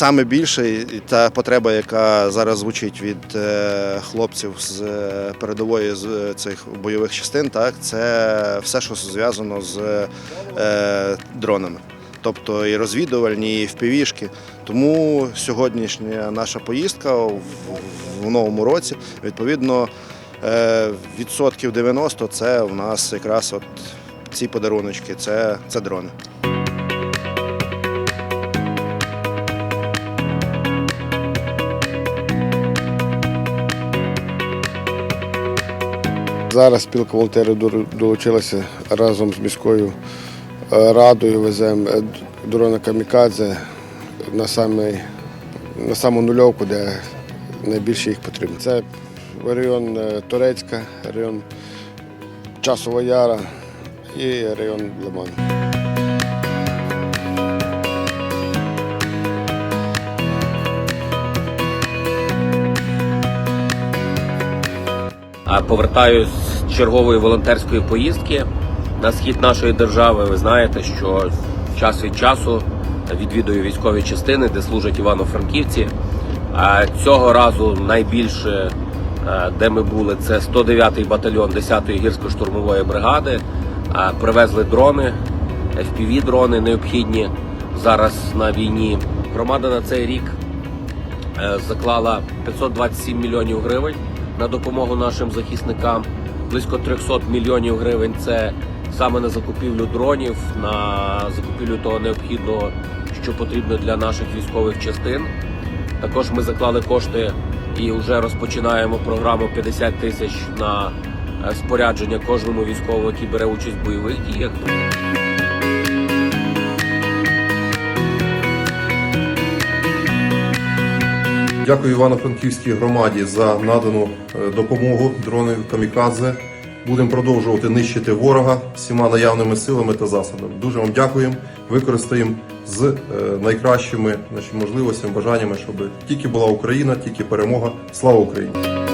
саме більше та потреба, яка зараз звучить від е, хлопців з е, передової з е, цих бойових частин, так це все, що зв'язано з дронами. Тобто і розвідувальні, і впівішки. Тому сьогоднішня наша поїздка в, в новому році, відповідно, відсотків 90 це у нас якраз от ці подаруночки, це, це дрони. Зараз спілка волонтерів долучилася разом з міською е, радою. Веземо е, дрона камікадзе на, самий, на саму нульовку, де найбільше їх потрібно. Це район е, Турецька, район Часова Яра і район Лиман. Повертаюсь з чергової волонтерської поїздки на схід нашої держави. Ви знаєте, що час від часу відвідую військові частини, де служать івано-франківці. Цього разу найбільше, е, де ми були, це 109-й батальйон 10-ї гірсько-штурмової бригади. Привезли дрони, fpv дрони необхідні зараз на війні. Громада на цей рік е, заклала 527 мільйонів гривень на допомогу нашим захисникам. Близько 300 мільйонів гривень це саме на закупівлю дронів, на закупівлю того необхідного, що потрібно для наших військових частин. Також ми заклали кошти і вже розпочинаємо програму 50 тисяч на е, спорядження кожному військовому, який бере участь в бойових діях. Дякую Івано-Франківській громаді за надану е, допомогу дронів камікадзе. Будемо продовжувати нищити ворога всіма наявними силами та засобами. Дуже вам дякуємо. Використаємо з е, найкращими можливостями, бажаннями, щоб тільки була Україна, тільки перемога. Слава Україні!